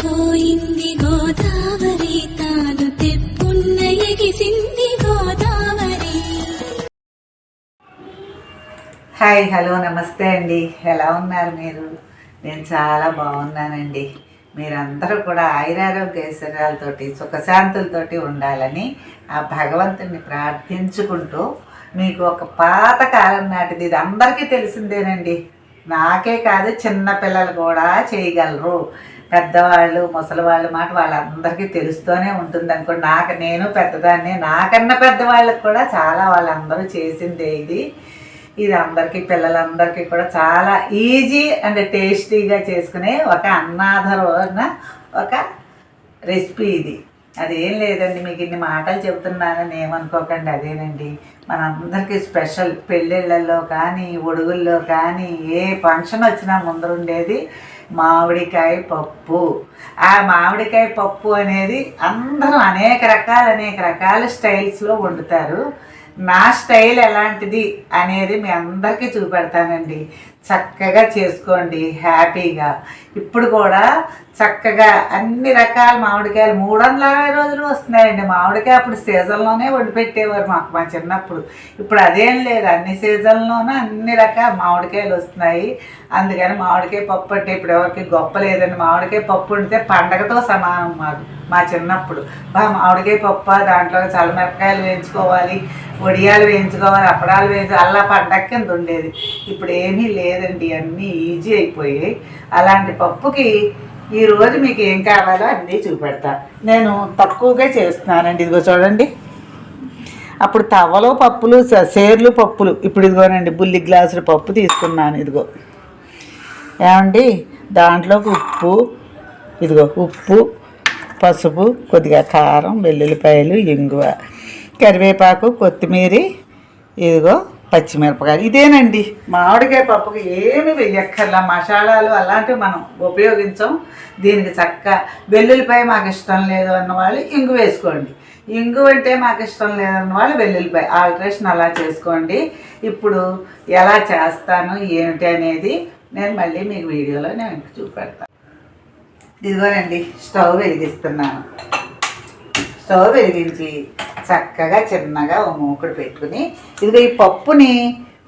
పొంగిపోయింది గోదావరి తాను తెప్పున్న ఎగిసింది గోదావరి. హాయ్ హలో నమస్తే అండి. ఎలా ఉన్నారు మీరు? నేను చాలా బాగున్నానండి. మీరందరూ కూడా ఆయురారోగ్య ఐశ్వర్యాలతోటి సుఖశాంతులతోటి ఉండాలని ఆ భగవంతుని ప్రార్థించుకుంటూ మీకు ఒక పాత కాలం నాటిది ఇది అందరికీ తెలిసిందేనండి. నాకే కాదు చిన్న పిల్లలు కూడా చేయగలరు. పెద్దవాళ్ళు ముసలివాళ్ళ మాట వాళ్ళందరికీ తెలుస్తూనే ఉంటుంది అనుకోండి. నాకు నేను పెద్దదాన్ని నాకన్నా పెద్దవాళ్ళకి కూడా చాలా వాళ్ళందరూ చేసిందే ఇది. ఇది అందరికీ పిల్లలందరికీ కూడా చాలా ఈజీ అండ్ టేస్టీగా చేసుకునే ఒక అన్నాధారమైన ఒక రెసిపీ ఇది. అదేం లేదండి మీకు ఇన్ని మాటలు చెబుతున్నానని ఏమనుకోకండి అదేనండి. మనందరికీ స్పెషల్ పెళ్ళిళ్ళల్లో కానీ ఒడుగుల్లో కానీ ఏ ఫంక్షన్ వచ్చినా ముందరుండేది మామిడికాయ పప్పు. ఆ మామిడికాయ పప్పు అనేది అందరూ అనేక రకాల అనేక రకాల స్టైల్స్లో వండుతారు. నా స్టైల్ ఎలాంటిది అనేది మీ అందరికీ చూపెడతానండి. చక్కగా చేసుకోండి హ్యాపీగా. ఇప్పుడు కూడా చక్కగా అన్ని రకాల మామిడికాయలు మూడు వందల అరవై రోజులు వస్తున్నాయండి. మామిడికాయ అప్పుడు సీజన్లోనే వండిపెట్టేవారు మాకు మా చిన్నప్పుడు. ఇప్పుడు అదేం లేదు. అన్ని సీజన్లోనూ అన్ని రకాల మామిడికాయలు వస్తున్నాయి. అందుకని మామిడికాయ పప్పు అంటే ఇప్పుడు ఎవరికి గొప్ప లేదండి. మామిడికాయ పప్పు వండితే పండగతో సమానం మాకు. మా చిన్నప్పుడు. బా మామిడికాయ పప్పు దాంట్లో చల్లమిరపకాయలు వేయించుకోవాలి వడియాలు వేయించుకోవాలి అప్పడాలు వేయించు అల్లా పండగ కింద ఉండేది. ఇప్పుడు ఏమీ లేదండి అన్నీ ఈజీ అయిపోయాయి. అలాంటి పప్పుకి ఈరోజు మీకు ఏం కావాలో అన్నీ చూపెడతా. నేను తక్కువగా చేస్తున్నానండి ఇదిగో చూడండి. అప్పుడు తవ్వలో పప్పులు సేర్లు పప్పులు. ఇప్పుడు ఇదిగోనండి బుల్లి గ్లాసులు పప్పు తీసుకున్నాను ఇదిగో. ఏమండి? దాంట్లోకి ఉప్పు ఇదిగో ఉప్పు పసుపు కొద్దిగా కారం వెల్లుల్లిపాయలు ఇంగువ కరివేపాకు కొత్తిమీర ఇదిగో పచ్చిమిరపకాయలు. ఇదేనండి. మామిడికాయ పప్పుకి ఏమి వెయ్యక్కర్లా. మసాలాలు అలాంటివి మనం ఉపయోగించం. దీనికి చక్క వెల్లుల్లిపాయ మాకు ఇష్టం లేదు అన్నవాళ్ళు ఇంగు వేసుకోండి. ఇంగు అంటే మాకు ఇష్టం లేదన్న వాళ్ళు వెల్లుల్లిపాయ. ఆల్ట్రేషన్ అలా చేసుకోండి. ఇప్పుడు ఎలా చేస్తాను ఏమిటి అనేది నేను మళ్ళీ మీకు వీడియోలో నేను చూపెడతాను ఇదిగోనండి స్టవ్ వెలిగిస్తున్నాను. స్టవ్ వెలిగించి చక్కగా చిన్నగా ఓ మూకుడు పెట్టుకుని ఇదిగో ఈ పప్పుని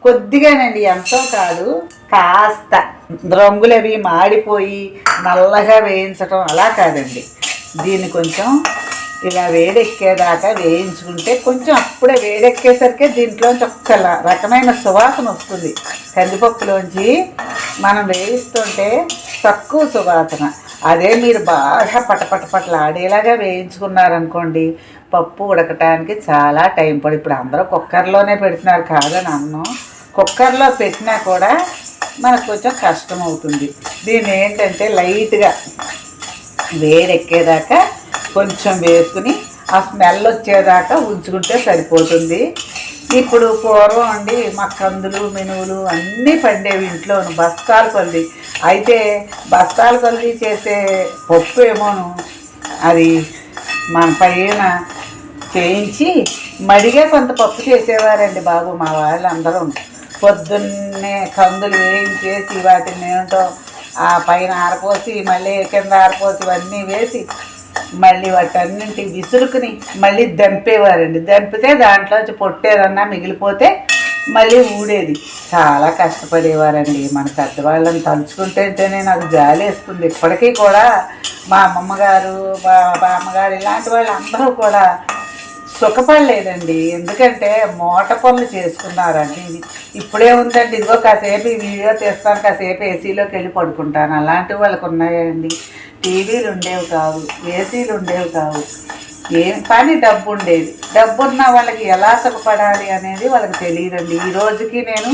కొద్దిగానండి ఎంతో కాదు కాస్త రంగులు అవి మాడిపోయి నల్లగా వేయించడం అలా కాదండి. దీన్ని కొంచెం ఇలా వేడెక్కేదాకా వేయించుకుంటే కొంచెం అప్పుడే వేడెక్కేసరికి దీంట్లోంచి ఒక్క రకమైన సువాసన వస్తుంది. కందిపప్పులోంచి మనం వేయిస్తుంటే తక్కువ సువాసన. అదే మీరు బాగా పటపట ఆడేలాగా వేయించుకున్నారనుకోండి పప్పు ఉడకటానికి చాలా టైం పడి ఇప్పుడు అందరూ కుక్కర్లోనే పెడుతున్నారు కాదని అన్నం కుక్కర్లో పెట్టినా కూడా మనకు కొంచెం కష్టం అవుతుంది దీన్ని ఏంటంటే లైట్గా వేడెక్కేదాకా కొంచెం వేసుకుని ఆ స్మెల్ వచ్చేదాకా ఉంచుకుంటే సరిపోతుంది. ఇప్పుడు పూర్వం అండి మా కందులు మినువులు అన్నీ పండేవి ఇంట్లోను బస్తాలు కొద్ది అయితే బస్తాల కొద్ది చేసే పప్పు ఏమోను అది మన పైన చేయించి మడిగే కొంత పప్పు చేసేవారండి బాబు మా వాళ్ళందరూ. పొద్దున్నే కందులు వేయించేసి వాటిని ఏంటో ఆ పైన ఆరపోసి మళ్ళీ కింద ఆరపోసి ఇవన్నీ వేసి మళ్ళీ వాటన్నింటి విసురుకుని మళ్ళీ దంపేవారండి. దంపితే దాంట్లోంచి పొట్టేదన్నా మిగిలిపోతే మళ్ళీ ఊడేది. చాలా కష్టపడేవారండి. మన పెద్దవాళ్ళని తలుచుకుంటేనే నాకు జాలి వేస్తుంది. ఇప్పటికీ కూడా మా అమ్మమ్మ గారు మా బామ్మగారు ఇలాంటి వాళ్ళందరూ కూడా సుఖపడలేదండి. ఎందుకంటే మోట పనులు చేసుకున్నారండి. ఇది ఇప్పుడే ఉందండి. ఇదిగో కాసేపు ఈ వీడియో తీస్తాను. కాసేపు ఏసీలోకి వెళ్ళి పడుకుంటాను. అలాంటి వాళ్ళకు ఉన్నాయండి. టీవీలు ఉండేవి కావు. ఏసీలు ఉండేవి కావు. ఏం కానీ డబ్బు ఉండేది. డబ్బు ఉన్న వాళ్ళకి ఎలా సుఖపడాలి అనేది వాళ్ళకి తెలియదండి. ఈ రోజుకి నేను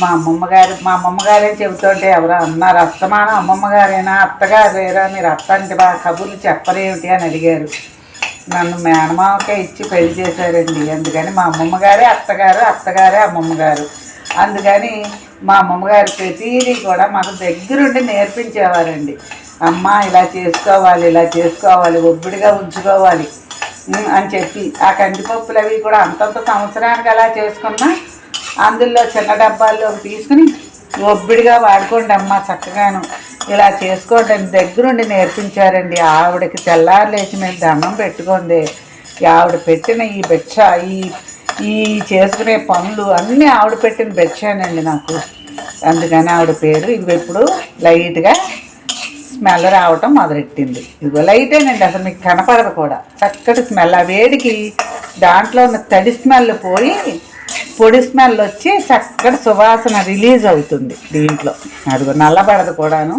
మా అమ్మమ్మ గారు మా అమ్మమ్మ గారే చెబుతుంటే ఎవరో అన్నారు. అత్తమానం అమ్మమ్మ గారేనా? అత్తగారేరా మీరు అత్త అంటే బాగా కబుర్లు చెప్పరేమిటి అని అడిగారు. నన్ను మేనమావకే ఇచ్చి పెళ్ళి చేశారండి. అందుకని మా అమ్మమ్మ గారే అత్తగారు అత్తగారే అమ్మమ్మ గారు అందుకని మా అమ్మమ్మగారు ప్రతిదీ కూడా మాకు దగ్గరుండి నేర్పించేవారండి. అమ్మ ఇలా చేసుకోవాలి ఇలా చేసుకోవాలి ఒబ్బిడిగా ఉంచుకోవాలి అని చెప్పి. ఆ కందిపప్పులు అవి కూడా అంతంత సంవత్సరానికి అలా చేసుకున్నా అందులో చిన్న డబ్బాల్లో తీసుకుని ఒబ్బిడిగా వాడుకోండి అమ్మ చక్కగాను. ఇలా చేసుకోవడం దగ్గరుండి నేర్పించారండి. ఆవిడకి తెల్లారు లేచి మేము దండం పెట్టుకుంది. ఆవిడ పెట్టిన ఈ బెచ్చ ఈ ఈ చేసుకునే పనులు అన్నీ ఆవిడ పెట్టిన బెచ్చానండి నాకు. అందుకని ఆవిడ పేరు ఇవి ఇప్పుడు లైట్గా స్మెల్ రావటం మొదలెట్టింది. ఇదిగో లైటేనండి అసలు మీకు కనపడదు కూడా. చక్కటి స్మెల్ ఆ వేడికి దాంట్లో ఉన్న తడి స్మెల్ పోయి పొడి స్మెల్ వచ్చి చక్కటి సువాసన రిలీజ్ అవుతుంది దీంట్లో. అదిగో నల్లబడదు కూడాను.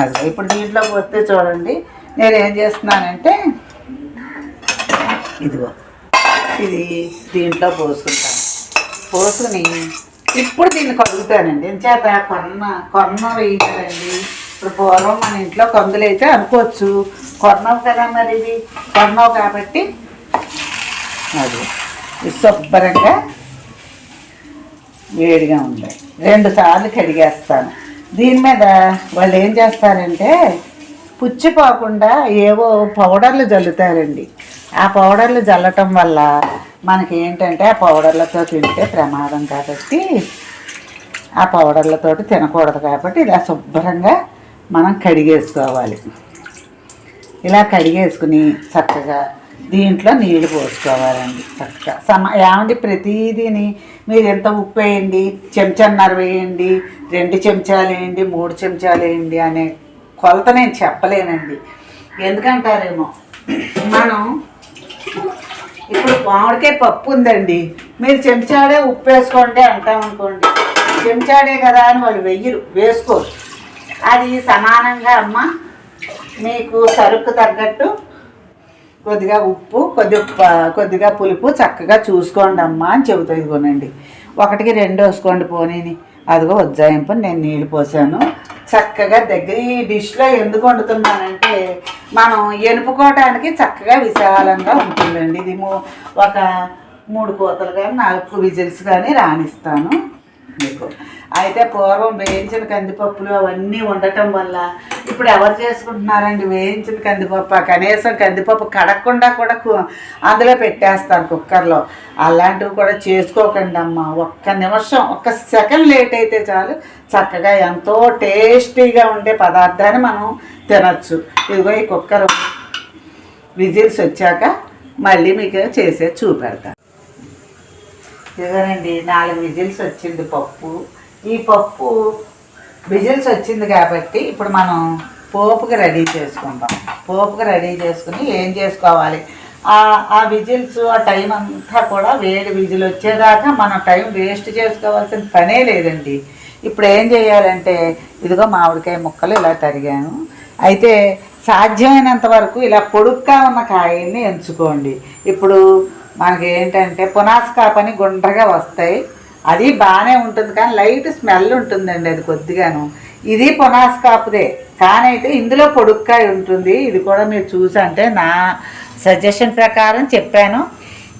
అదిగో ఇప్పుడు దీంట్లోకి వస్తే చూడండి. నేను ఏం చేస్తున్నానంటే ఇదిగో ఇది దీంట్లో పోసుకుంటాను. పోసుకుని ఇప్పుడు దీన్ని కలుగుతానండి ఎంచేత కొన్న కొన్న వేయాలండి ఇప్పుడు పూర్వం మన ఇంట్లో కందులు అయితే అనుకోవచ్చు. కొన్నావు కదా మరి ఇది? కొన్నవు కాబట్టి అది శుభ్రంగా వేడిగా ఉంటాయి. రెండు సార్లు కడిగేస్తాను. దీని మీద వాళ్ళు ఏం చేస్తారంటే పుచ్చిపోకుండా ఏవో పౌడర్లు జల్లుతారండి. ఆ పౌడర్లు జల్లటం వల్ల మనకి ఏంటంటే ఆ పౌడర్లతో తింటే ప్రమాదం కాబట్టి ఆ పౌడర్లతోటి తినకూడదు కాబట్టి ఇలా శుభ్రంగా మనం కడిగేసుకోవాలి. ఇలా కడిగేసుకుని చక్కగా దీంట్లో నీళ్ళు పోసుకోవాలండి చక్కగా సమ ఏమండి ప్రతిదీని మీరు ఎంత ఉప్పు వేయండి? చెంచాన్నర వేయండి రెండు చెంచాలు వేయండి మూడు చెంచాలు వేయండి అనే కొలత నేను చెప్పలేనండి. ఎందుకంటారేమో మనం ఇప్పుడు మామిడికాయ పప్పు ఉందండి. మీరు చెంచాడే ఉప్పు వేసుకోండి అంటామనుకోండి చెంచాడే కదా అని వాళ్ళు వెయ్యరు వేసుకోరు. అది సమానంగా అమ్మ మీకు సరుకు తగ్గట్టు కొద్దిగా ఉప్పు కొద్దిగా కొద్దిగా పులుపు చక్కగా చూసుకోండి అమ్మా అని చెబుతుంది కొనండి ఒకటికి రెండు వేసుకోండి పోనీని. అదిగో ఉజ్జాయింపు నేను నీళ్ళు పోసాను. చక్కగా దగ్గర ఈ డిష్లో ఎందుకు వండుతున్నానంటే మనం ఎనుపుకోవటానికి చక్కగా విశాలంగా ఉంటుందండి. ఇది మూ- ఒక మూడు కోతలు కానీ నాలుగు విజిల్స్ కానీ రాణిస్తాను. మీకు. అయితే పూర్వం వేయించిన కందిపప్పులు అవన్నీ ఉండటం వల్ల ఇప్పుడు ఎవరు చేసుకుంటున్నారండి? వేయించిన కందిపప్పు కనీసం కందిపప్పు కడగకుండా కూడా కు- అందులో పెట్టేస్తారు కుక్కర్లో. అలాంటివి కూడా చేసుకోకండి అమ్మ. ఒక్క నిమిషం ఒక్క సెకండ్ లేట్ అయితే చాలు. చక్కగా ఎంతో టేస్టీగా ఉండే పదార్థాన్ని మనం తినచ్చు. ఇదిగో ఈ కుక్కర్ విజిల్స్ వచ్చాక మళ్ళీ మీకు చేసే చూపెడతాను ఇదిగోనండి నాలుగు విజిల్స్ వచ్చింది పప్పు. ఈ పప్పు విజిల్స్ వచ్చింది కాబట్టి ఇప్పుడు మనం పోపుకి రెడీ చేసుకుంటాం. పోపుకి రెడీ చేసుకుని ఏం చేసుకోవాలి? ఆ ఆ విజిల్స్ ఆ టైం అంతా కూడా వేడి విజిల్ వచ్చేదాకా మనం టైం వేస్ట్ చేసుకోవాల్సిన పనే లేదండి. ఇప్పుడు ఏం చేయాలంటే ఇదిగో మామిడికాయ ముక్కలు ఇలా తరిగాను. అయితే సాధ్యమైనంత వరకు ఇలా పొడుగ్గా ఉన్న కాయల్ని ఎంచుకోండి. ఇప్పుడు మనకి ఏంటంటే పునాస్కాపని గుండ్రగా వస్తాయి. అది బాగానే ఉంటుంది కానీ లైట్ స్మెల్ ఉంటుందండి అది కొద్దిగాను. ఇది పునాస్కాపుదే. కానీ అయితే ఇందులో పొడుక్కాయ ఉంటుంది. ఇది కూడా మీరు చూసంటే నా సజెషన్ ప్రకారం చెప్పాను.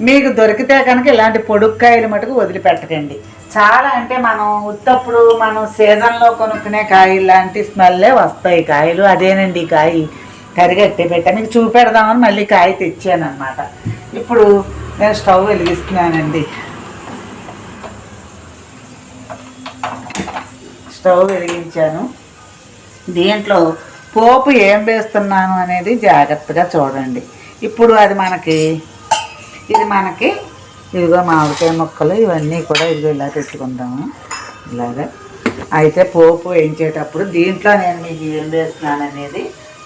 మీకు దొరికితే కనుక ఇలాంటి పొడుక్కాయలు మటుకు వదిలిపెట్టకండి. చాలా అంటే మనం ఉత్తప్పుడు మనం సీజన్లో కొనుక్కునే కాయలు లాంటి స్మెల్లే వస్తాయి. కాయలు అదేనండి ఈ కాయ. కరిగట్టి పెట్టా. మీకు చూపెడదామని మళ్ళీ కాయ తెచ్చాను అనమాట ఇప్పుడు నేను స్టవ్ వెలిగిస్తున్నానండి. స్టవ్ వెలిగించాను. దీంట్లో పోపు ఏం వేస్తున్నాను అనేది జాగ్రత్తగా చూడండి. ఇప్పుడు అది మనకి ఇది మనకి ఇదిగో మామిడికాయ ముక్కలు ఇవన్నీ కూడా ఇదిగో ఇలా పెట్టుకుందాము. ఇలాగా. అయితే పోపు వేయించేటప్పుడు దీంట్లో నేను మీకు ఏం వేస్తున్నాను అనేది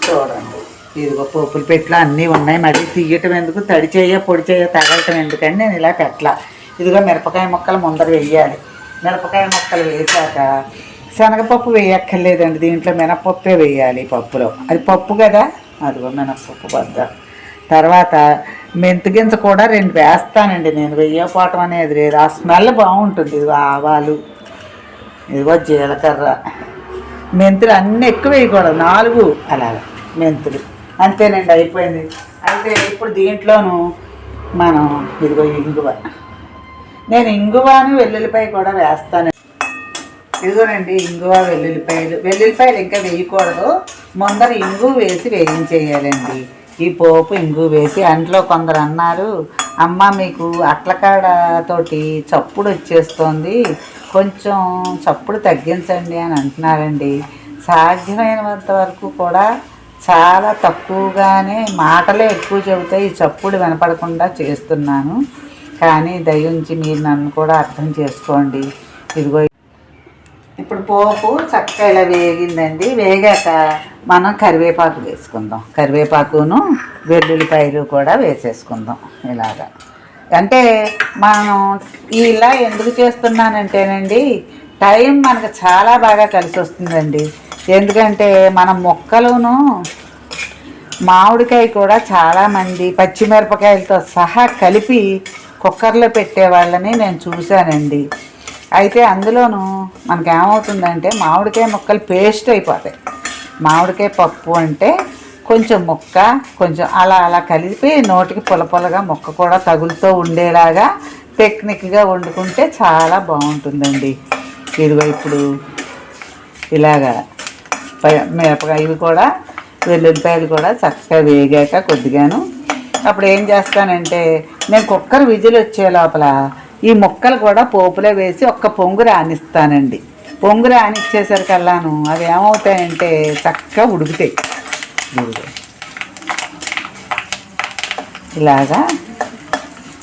చూడండి. ఇదిగో పోపులు పెట్లో అన్నీ ఉన్నాయి. మళ్ళీ తీయటం ఎందుకు? తడి చేయ పొడి చేయ తగలటం ఎందుకని నేను ఇలా పెట్టలా. ఇదిగో మిరపకాయ ముక్కలు ముందర వేయాలి. మిరపకాయ ముక్కలు వేసాక శనగపప్పు వేయక్కర్లేదండి. దీంట్లో మినపప్పే వేయాలి పప్పులో. అది పప్పు కదా? అదిగో మినపప్పు బద్ద తర్వాత మెంతి గింజ కూడా రెండు వేస్తానండి. నేను వెయ్యపోవటం అనేది లేదు. ఆ స్మెల్ బాగుంటుంది. ఇదిగో ఆవాలు ఇదిగో జీలకర్ర. మెంతులు అన్నీ ఎక్కువ వేయకూడదు. నాలుగు. అలాగా. మెంతులు. అంతేనండి అయిపోయింది. అయితే ఇప్పుడు దీంట్లోనూ మనం ఇదిగో ఇంగువ. నేను ఇంగువాను వెల్లుల్లిపాయ కూడా వేస్తాను. ఇదిగోనండి ఇంగువ వెల్లుల్లిపాయలు. వెల్లుల్లిపాయలు ఇంకా వేయకూడదు. ముందర ఇంగు వేసి వేయించేయాలండి. ఈ పోపు ఇంగు వేసి అంట్లో కొందరు అన్నారు అమ్మ మీకు అట్లకాడతోటి చప్పుడు వచ్చేస్తోంది. కొంచెం చప్పుడు తగ్గించండి అని అంటున్నారండి. సాధ్యమైనంత వరకు కూడా చాలా తక్కువగానే మాటలే ఎక్కువ చెబుతాయి. ఈ చప్పుడు వినపడకుండా చేస్తున్నాను. కానీ దయించి మీరు నన్ను కూడా అర్థం చేసుకోండి. ఇదిగో ఇప్పుడు పోపు చక్కగా ఇలా వేగిందండి. వేగాక మనం కరివేపాకు వేసుకుందాం. కరివేపాకును వెల్లుల్లిపాయలు కూడా వేసేసుకుందాం ఇలాగా. అంటే మనం ఇలా ఎందుకు చేస్తున్నానంటేనండి టైం మనకు చాలా బాగా కలిసి వస్తుందండి. ఎందుకంటే మన మొక్కలును మామిడికాయ కూడా చాలామంది పచ్చిమిరపకాయలతో సహా కలిపి కుక్కర్లో పెట్టే వాళ్ళని నేను చూశానండి. అయితే అందులోనూ మనకి ఏమవుతుందంటే మామిడికాయ ముక్కలు పేస్ట్ అయిపోతాయి. మామిడికాయ పప్పు అంటే కొంచెం ముక్క కొంచెం అలా అలా కలిపి నోటికి పొల ముక్క కూడా తగులుతూ ఉండేలాగా టెక్నిక్గా వండుకుంటే చాలా బాగుంటుందండి. ఇదిగో ఇప్పుడు ఇలాగా మిరపకాయలు కూడా వెల్లుల్లిపాయలు కూడా చక్కగా వేగాక కొద్దిగాను. అప్పుడు ఏం చేస్తానంటే నేను కుక్కర్ విజిల్ వచ్చే లోపల ఈ ముక్కలు కూడా పోపులో వేసి ఒక్క పొంగు రానిస్తానండి. పొంగు రానిచ్చేసరికల్లాను అవి ఏమవుతాయంటే చక్కగా ఉడుకుతాయి. ఇలాగా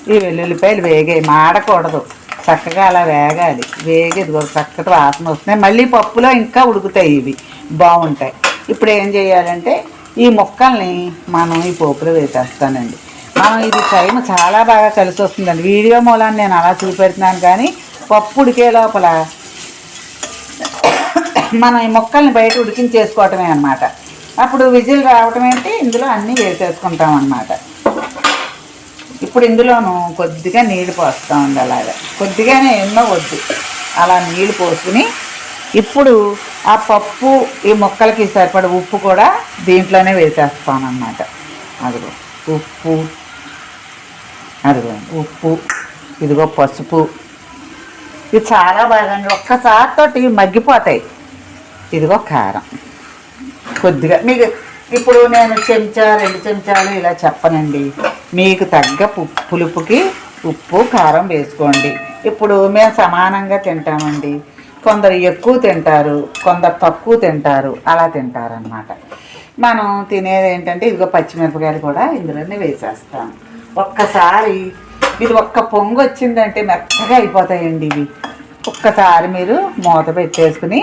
ఈ వెల్లుల్లిపాయలు వేగాయి. మాడకూడదు. చక్కగా అలా వేగాలి. వేగి ఇదిగో చక్కటి వాసన వస్తున్నాయి. మళ్ళీ పప్పులో ఇంకా ఉడుకుతాయి ఇవి. బాగుంటాయి. ఇప్పుడు ఏం చేయాలంటే ఈ మొక్కల్ని మనం ఈ పోపులో వేసేస్తానండి. మనం ఇది టైం చాలా బాగా కలిసి వస్తుందండి. వీడియో మూలాన్ని నేను అలా చూపెడుతున్నాను కానీ పప్పు ఉడికే లోపల మనం ఈ మొక్కల్ని బయట ఉడికించేసుకోవటమే అన్నమాట. అప్పుడు విజిల్ రావటం ఏంటి? ఇందులో అన్నీ వేసేసుకుంటాం అన్నమాట ఇప్పుడు ఇందులోను కొద్దిగా నీళ్ళు పోస్తూ ఉంది అలాగా. కొద్దిగానే ఎన్నో వద్దు. అలా నీళ్ళు పోసుకుని ఇప్పుడు ఆ పప్పు ఈ మొక్కలకి సరిపడ ఉప్పు కూడా దీంట్లోనే వేసేస్తాను అన్నమాట అదిగో ఉప్పు. అదిగో ఉప్పు. ఇదిగో పసుపు. ఇది చాలా బాగా ఒక్కసారితోటి మగ్గిపోతాయి. ఇదిగో కారం. కొద్దిగా మీకు ఇప్పుడు నేను చెంచా రెండు చెంచాలు ఇలా చెప్పనండి. మీకు తగ్గ పులుపుకి ఉప్పు కారం వేసుకోండి. ఇప్పుడు మేము సమానంగా తింటామండి. కొందరు ఎక్కువ తింటారు కొందరు తక్కువ తింటారు అలా తింటారనమాట మనం తినేది ఏంటంటే ఇదిగో పచ్చిమిరపకాయలు కూడా ఇందులోనే వేసేస్తాం. ఒక్కసారి ఇది ఒక్క పొంగు వచ్చిందంటే మెత్తగా అయిపోతాయండి ఇవి. ఒక్కసారి మీరు మూత పెట్టేసుకుని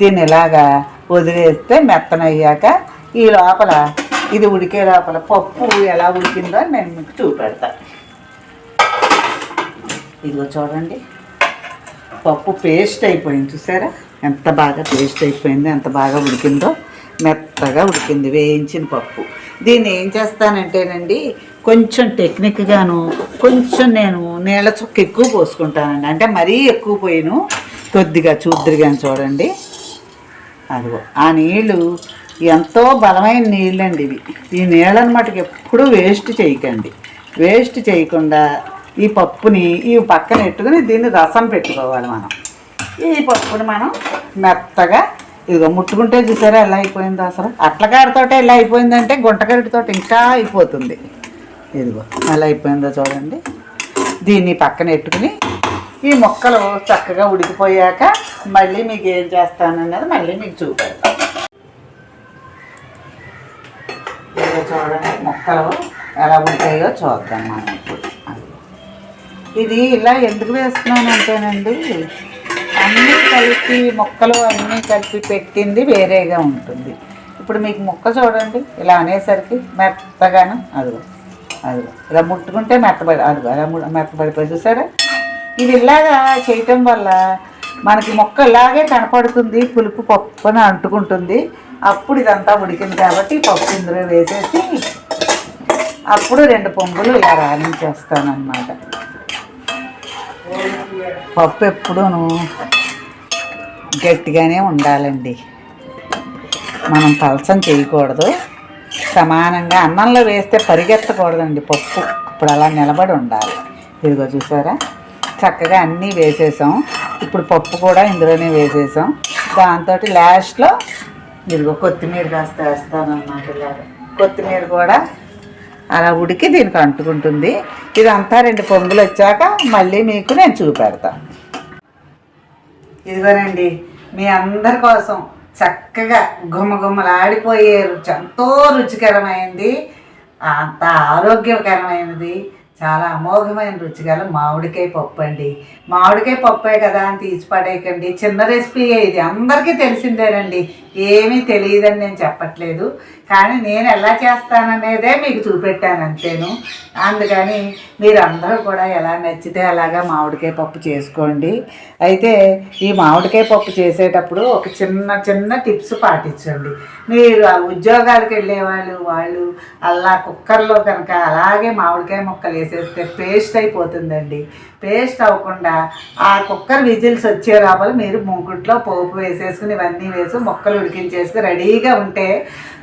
దీన్ని ఇలాగా వదిలేస్తే మెత్తనయ్యాక ఈ లోపల ఇది ఉడికే లోపల పప్పు ఎలా ఉడికిందో నేను మీకు చూపెడతా. ఇదిగో చూడండి. పప్పు పేస్ట్ అయిపోయింది చూసారా? ఎంత బాగా పేస్ట్ అయిపోయింది ఎంత బాగా ఉడికిందో మెత్తగా ఉడికింది వేయించిన పప్పు. దీన్ని ఏం చేస్తానంటేనండి కొంచెం టెక్నిక్గాను కొంచెం నేను నీళ్ళ చుక్క ఎక్కువ పోసుకుంటానండి. అంటే మరీ ఎక్కువ పోయిను కొద్దిగా చూద్దరిగాను చూడండి. అదిగో ఆ నీళ్ళు ఎంతో బలమైన నీళ్ళండి ఇవి. ఈ నీళ్ళని మటుకు ఎప్పుడూ వేస్ట్ చేయకండి. వేస్ట్ చేయకుండా ఈ పప్పుని ఈ పక్కన పెట్టుకుని దీన్ని రసం పెట్టుకోవాలి మనం. ఈ పప్పుని మనం మెత్తగా ఇదిగో ముట్టుకుంటే చూసారా ఎలా అయిపోయిందో అసలు? అట్లకారితోటే ఎలా అయిపోయిందంటే గుంటకరిటితో ఇంకా అయిపోతుంది. ఇదిగో ఎలా అయిపోయిందో చూడండి. దీన్ని పక్కన పెట్టుకుని ఈ మొక్కలు చక్కగా ఉడికిపోయాక మళ్ళీ మీకు ఏం చేస్తానన్నది మళ్ళీ మీకు చూపెడతాను చూడండి మొక్కలు ఎలా ఉంటాయో చూద్దాం మనం ఇప్పుడు. ఇది ఇలా ఎందుకు వేస్తున్నాను అంటేనండి అన్నీ కలిపి మొక్కలు అన్నీ కలిపి పెట్టింది వేరేగా ఉంటుంది. ఇప్పుడు మీకు మొక్క చూడండి ఇలా అనేసరికి మెత్తగాను అదిగో అదిగో ఇలా ముట్టుకుంటే మెత్తబడి అదిగో అలా మెత్తబడిపోయి చూసారా? ఇది ఇలాగా చేయటం వల్ల మనకి మొక్క ఇలాగే కనపడుతుంది పులుపు పప్పున అంటుకుంటుంది. అప్పుడు ఇదంతా ఉడికింది కాబట్టి పప్పు ఇందులో వేసేసి అప్పుడు రెండు పొంగులు ఇలా రాణించేస్తానమాట పప్పు ఎప్పుడూను గట్టిగానే ఉండాలండి. మనం పలసం చేయకూడదు. సమానంగా అన్నంలో వేస్తే పరిగెత్తకూడదండి పప్పు. ఇప్పుడు అలా నిలబడి ఉండాలి. ఇదిగో చూసారా? చక్కగా అన్నీ వేసేసాం. ఇప్పుడు పప్పు కూడా ఇందులోనే వేసేసాం. దాంతో లాస్ట్లో ఇదిగో కొత్తిమీర కాస్త వేస్తాను అన్నమాట కొత్తిమీర కూడా అలా ఉడికి దీనికి అంటుకుంటుంది. ఇదంతా రెండు పొంగులు వచ్చాక మళ్ళీ మీకు నేను చూపెడతాను ఇదిగోనండి మీ అందరి కోసం చక్కగా గుమ్మగుమ్మలాడిపోయే రుచి ఎంతో రుచికరమైనది అంత ఆరోగ్యకరమైనది. చాలా అమోఘమైన రుచిగల మామిడికాయ పప్పు అండి మామిడికాయ పప్పే కదా అని తీసి పడేయకండి. చిన్న రెసిపీ ఇది. అందరికీ తెలిసిందేనండి. ఏమీ తెలియదని నేను చెప్పట్లేదు. కానీ నేను ఎలా చేస్తాననేదే మీకు చూపెట్టాను అంతేను. అందుకని మీరందరూ కూడా ఎలా నచ్చితే అలాగా మామిడికాయ పప్పు చేసుకోండి. అయితే ఈ మామిడికాయ పప్పు చేసేటప్పుడు ఒక చిన్న చిన్న టిప్స్ పాటించండి. మీరు ఆ ఉద్యోగాలకు వెళ్ళే వాళ్ళు వాళ్ళు అలా కుక్కర్లో కనుక అలాగే మామిడికాయ ముక్కలు వేసేస్తే పేస్ట్ అయిపోతుందండి. పేస్ట్ అవ్వకుండా ఆ కుక్కర్ విజిల్స్ వచ్చే లోపల మీరు మూకుట్లో పోపు వేసేసుకుని ఇవన్నీ వేసి ముక్కలు ఉడికించేసుకుని రెడీగా ఉంటే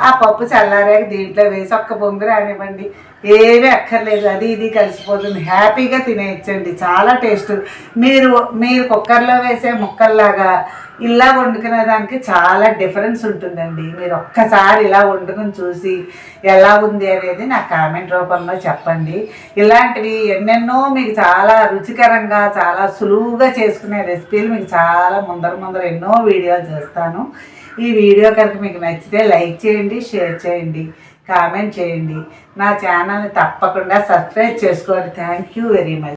ఆ పప్పు చల్లారాక దీంట్లో వేసి ఒక్క బొంగు రానివ్వండి. ఏమీ అక్కర్లేదు. అది ఇది కలిసిపోతుంది. హ్యాపీగా తినేయచ్చండి. చాలా టేస్ట్. మీరు మీరు కుక్కర్లో వేసే ముక్కల్లాగా ఇలా వండుకునే దానికి చాలా డిఫరెన్స్ ఉంటుందండి. మీరు ఒక్కసారి ఇలా వండుకుని చూసి ఎలా ఉంది అనేది నాకు కామెంట్ రూపంలో చెప్పండి. ఇలాంటివి ఎన్నెన్నో మీకు చాలా రుచి రుచికరంగా చాలా సులువుగా చేసుకునే రెసిపీలు మీకు చాలా ముందర ముందర ఎన్నో వీడియోలు చేస్తాను. ఈ వీడియో కనుక మీకు నచ్చితే లైక్ చేయండి షేర్ చేయండి కామెంట్ చేయండి. నా ఛానల్ని తప్పకుండా సబ్స్క్రైబ్ చేసుకోండి. Thank you very much.